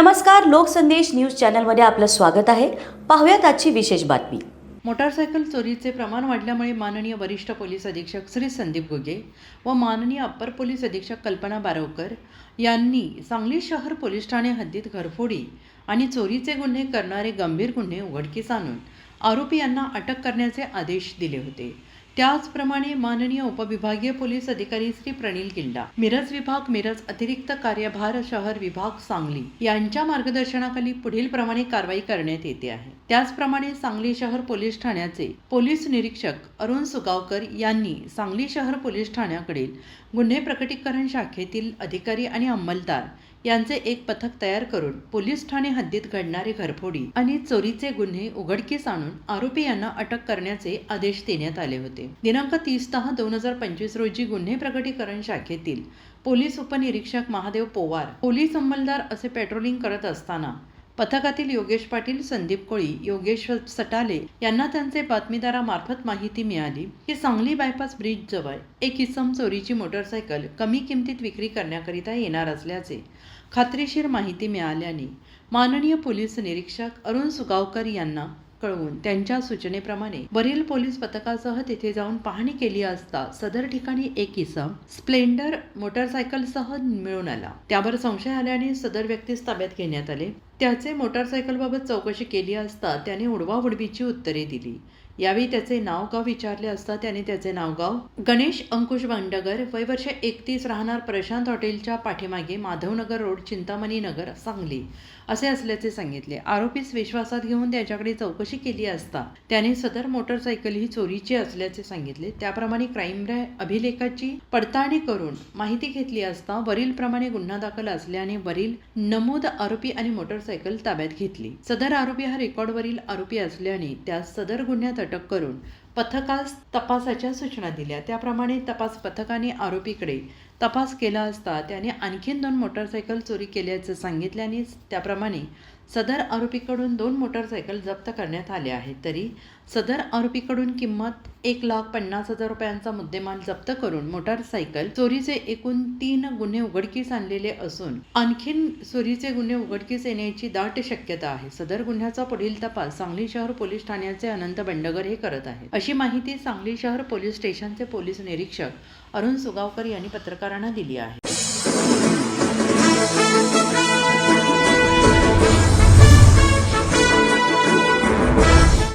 नमस्कार लोकसंदेश न्यूज चॅनलमध्ये आपलं स्वागत आहे. पाहूयात आजची विशेष बातमी. मोटारसायकल चोरीचे प्रमाण वाढल्यामुळे माननीय वरिष्ठ पोलीस अधीक्षक श्री संदीप गुगे व माननीय अप्पर पोलीस अधीक्षक कल्पना बारवकर यांनी सांगली शहर पोलीस ठाणे हद्दीत घरफोडी आणि चोरीचे गुन्हे करणारे गंभीर गुन्हे उघडकीस आणून आरोपी यांना अटक करण्याचे आदेश दिले होते. त्याचप्रमाणे माननीय उपविभागीय पोलीस अधिकारी श्री प्रणील किल्ला मिरज विभाग मिरज अतिरिक्त कार्यभार शहर विभाग सांगली यांच्या मार्गदर्शनाखाली पुढील प्रमाणे कारवाई करण्यात येते आहे. त्याचप्रमाणे सांगली शहर पोलीस ठाण्याचे पोलीस निरीक्षक अरुण सुगावकर यांनी सांगली शहर पोलीस ठाण्याकडील गुन्हे प्रकटीकरण शाखेतील अधिकारी आणि अंमलदार यांचे एक पथक तयार करून पोलीस ठाणे हद्दीत घडणारी घरफोडी आणि चोरीचे गुन्हे उघडकीस आणून आरोपी यांना अटक करण्याचे आदेश देण्यात आले होते. दिनांक तीस दहा दोन हजार पंचवीस रोजी गुन्हे प्रकटीकरण शाखेतील पोलीस उपनिरीक्षक महादेव पोवार पोलीस अंमलदार असे पेट्रोलिंग करत असताना पथकातील योगेश पाटील संदीप कोळी योगेश्वर सटाले यांना त्यांचे बातमीदारामार्फत माहिती मिळाली. की सांगली बायपास ब्रिज जवळ एक इसम चोरीची मोटरसायकल कमी किमतीत विक्री करण्याकरिता येणार असल्याचे खात्रीशीर माहिती मिळाल्याने माननीय पोलीस निरीक्षक अरुण सुगावकर यांना कळवून त्यांच्या सूचनेप्रमाणे वरील पोलीस पथकासह तिथे जाऊन पाहणी केली असता सदर ठिकाणी एक इसम स्प्लेंडर मोटरसायकलसह मिळून आला. त्यावर संशय आल्याने सदर व्यक्तीस ताब्यात घेण्यात आले. त्याचे मोटरसायकलबाबत चौकशी केली असता त्याने उडवाउडवीची उत्तरे दिली. यावेळी त्याचे नाव गाव विचारले असता त्याने त्याचे नाव गाव गणेश अंकुश भांडगर वय वर्ष एकतीस राहणार प्रशांत हॉटेलच्या पाठीमागे माधवनगर रोड चिंतामणी नगर सांगली असे असल्याचे सांगितले. आरोपीस विश्वासात घेऊन त्याच्याकडे चौकशी केली असता त्याने सदर मोटरसायकल ही चोरीची असल्याचे सांगितले. त्याप्रमाणे क्राईम ब्रँच अभिलेखाची पडताळणी करून माहिती घेतली असता वरील प्रमाणे गुन्हा दाखल असल्याने वरील नमूद आरोपी आणि मोटरसायकल ताब्यात घेतली. सदर आरोपी हा रेकॉर्डवरील आरोपी असल्याने त्यास सदर गुन्ह्यात अटक करून पथकास तपासाच्या सूचना दिल्या. त्याप्रमाणे तपास पथकाने आरोपीकडे तपास केला असता त्याने आणखीन दोन मोटरसायकल चोरी केल्याचं सांगितल्याने त्याप्रमाणे सदर आरोपीकडून दोन मोटरसायकल जप्त करण्यात आले आहेत. तरी सदर आरोपीकडून किंमत एक लाख पन्नास हजार रुपयांचा मुद्देमाल जप्त करून मोटारसायकल चोरीचे एकूण तीन गुन्हे उघडकीस आणलेले असून आणखीन चोरीचे गुन्हे उघडकीस येण्याची दाट शक्यता आहे. सदर गुन्ह्याचा पुढील तपास सांगली शहर पोलीस ठाण्याचे अनंत बंडगर हे करत आहेत. अशी माहिती सांगली शहर पोलीस स्टेशनचे पोलीस निरीक्षक अरुण सुगावकर यांनी पत्रकारांना दिली आहे.